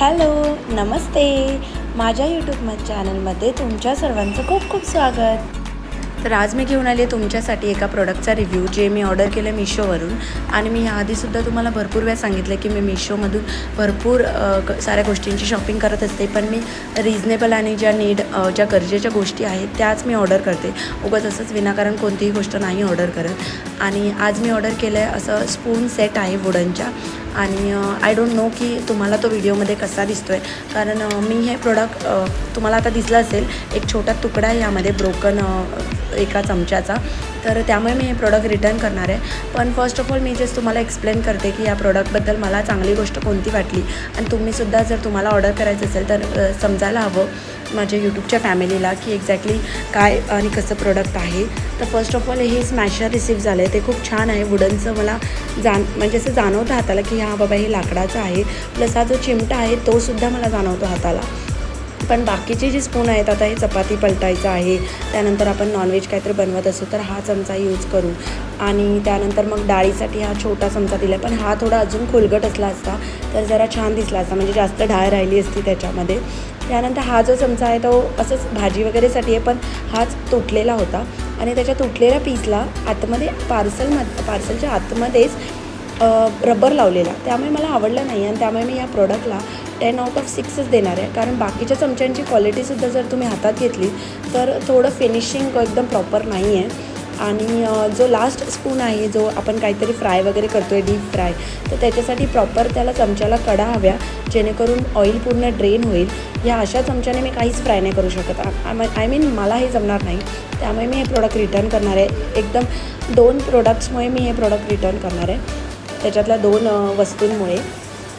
Hello नमस्ते. माझ्या YouTube चॅनलमध्ये तुमच्या सर्वांचं खूप खूप स्वागत. तर आज मी घेऊन आली आहे तुमच्यासाठी एका प्रोडक्टचा रिव्ह्यू जे मी ऑर्डर केलं मिशोवरून आणि मी याआधीसुद्धा तुम्हाला भरपूर वेळा सांगितलं की मी मिशोमधून भरपूर साऱ्या गोष्टींची शॉपिंग करत असते. पण मी रिजनेबल आणि ज्या नीड ज्या गरजेच्या गोष्टी आहेत त्याच मी ऑर्डर करते. उगाच असंच विनाकारण कोणतीही गोष्ट नाही ऑर्डर करत. आणि आज मी ऑर्डर केलं आहे असं स्पून सेट आहे वुडनच्या. आणि आय डोंट नो की तुम्हाला तो व्हिडिओमध्ये कसा दिसतो आहे कारण मी हे प्रोडक्ट तुम्हाला आता दिसलं असेल एक छोटा तुकडा आहे यामध्ये ब्रोकन एका चमच्याचा. तर त्यामुळे मी हे प्रोडक्ट रिटर्न करणार आहे. पण फर्स्ट ऑफ ऑल मी जस्ट तुम्हाला एक्सप्लेन करते की या प्रोडक्टबद्दल मला चांगली गोष्ट कोणती वाटली. आणि तुम्हीसुद्धा जर तुम्हाला ऑर्डर करायचं असेल तर समजायला हवं. माझ्या यूट्यूबच्या फॅमिलीला की एक्झॅक्टली काय आणि कसं प्रोडक्ट आहे. तर फर्स्ट ऑफ ऑल हे स्मॅशर रिसीव्ह झालं आहे ते खूप छान आहे. वुडनचं मला जाण म्हणजे असं जाणवतं हाताला की हा बाबा हे लाकडाचं आहे. प्लस हा जो चिमटा आहे तोसुद्धा मला जाणवतो हाताला. पण बाकीचे जे स्पून आहेत आता हे चपाती पलटायचं आहे. त्यानंतर आपण नॉनव्हेज काहीतरी बनवत असू तर हा चमचा यूज करू. आणि त्यानंतर मग डाळीसाठी हा छोटा चमचा दिला पण हा थोडा अजून खोलगट असला असता तर जरा छान दिसला असता. म्हणजे जास्त डाळ राहिली असती त्याच्यामध्ये. त्यानंतर हा जो चमचा आहे तो असंच भाजी वगैरेसाठी आहे पण हाच तुटलेला होता. आणि त्याच्या तुटलेल्या पीसला आतमध्ये पार्सलमध्ये पार्सलच्या आतमध्येच रबर लावलेला. त्यामुळे मला आवडलं नाही. आणि त्यामुळे मी या प्रोडक्टला टेन आउट ऑफ सिक्सच देणार आहे. कारण बाकीच्या चमच्यांची क्वालिटीसुद्धा जर तुम्ही हातात घेतली तर थोडं फिनिशिंग एकदम प्रॉपर नाही आहे. आणि जो लास्ट स्पून आहे जो आपण काहीतरी फ्राय वगैरे करतो आहे डीप फ्राय तर त्याच्यासाठी प्रॉपर त्याला चमच्याला कडा हव्या जेणेकरून ऑइल पूर्ण ड्रेन होईल. या अशा चमच्याने मी काहीच फ्राय नाही करू शकत. आय मीन मला हे जमणार नाही. त्यामुळे मी हे प्रोडक्ट रिटर्न करणार आहे. एकदम दोन प्रोडक्ट्समुळे मी हे प्रोडक्ट रिटर्न करणार आहे. त्याच्यातल्या दोन वस्तूंमुळे.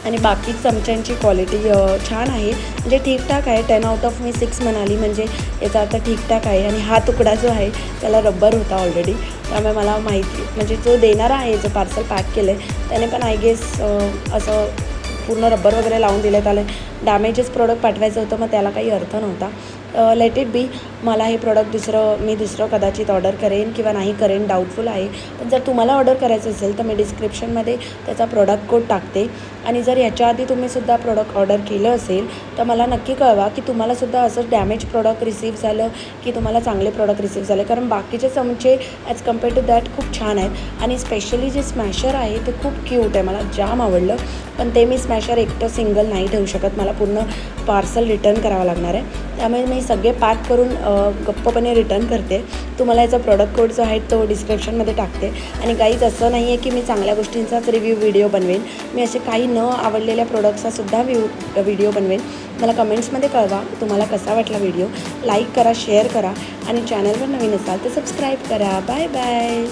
आणि बाकी चमच्यांची क्वालिटी छान आहे. म्हणजे ठीकठाक आहे. टेन आउट ऑफ मी सिक्स म्हणाली म्हणजे याचा अर्थ ठीकठाक आहे. आणि हा तुकडा जो आहे त्याला रब्बर होता ऑलरेडी त्यामुळे मला माहिती म्हणजे जो देणारा आहे जो पार्सल पॅक केलं आहे त्याने पण आय गेस असं पूर्ण रब्बर वगैरे लावून दिलं त्याला डॅमेजेस प्रोडक्ट पाठवायचं होतं मग त्याला काही अर्थ नव्हता. लेट इट बी मला हे प्रोडक्ट दुसरं मी दुसरं कदाचित ऑर्डर करेन किंवा नाही करेन डाऊटफुल आहे. पण जर तुम्हाला ऑर्डर करायचं असेल तर मी डिस्क्रिप्शनमध्ये त्याचा प्रोडक्ट कोड टाकते. आणि जर याच्या आधी तुम्हीसुद्धा प्रोडक्ट ऑर्डर केलं असेल तर मला नक्की कळवा की तुम्हालासुद्धा असं डॅमेज प्रोडक्ट रिसीव्ह झालं की तुम्हाला चांगले प्रोडक्ट रिसीव्ह झाले. कारण बाकीचे चमचे ॲज कंपेअर टू दॅट खूप छान आहेत. आणि स्पेशली जे स्मॅशर आहे ते खूप क्यूट आहे. मला जाम आवडलं. पण ते मी स्मॅशर एकटं सिंगल नाही ठेवू शकत. मला पूर्ण पार्सल रिटर्न करावं लागणार आहे. त्यामुळे मी सगळे पॅक करून गप्पपणे रिटर्न करते. तुम्हाला याचा प्रोडक्ट कोड जो आहे तो डिस्क्रिप्शनमध्ये टाकते. आणि काहीच असं नाही आहे की मी चांगल्या गोष्टींचाच रिव्ह्यू व्हिडिओ बनवेन. मी असे काही न आवडलेल्या प्रोडक्टचासुद्धा व्ह्यू व्हिडिओ बनवेन. मला कमेंट्समध्ये कळवा तुम्हाला कसा वाटला व्हिडिओ लाईक करा शेअर करा. आणि चॅनलवर नवीन असाल तर सबस्क्राईब करा. Bye bye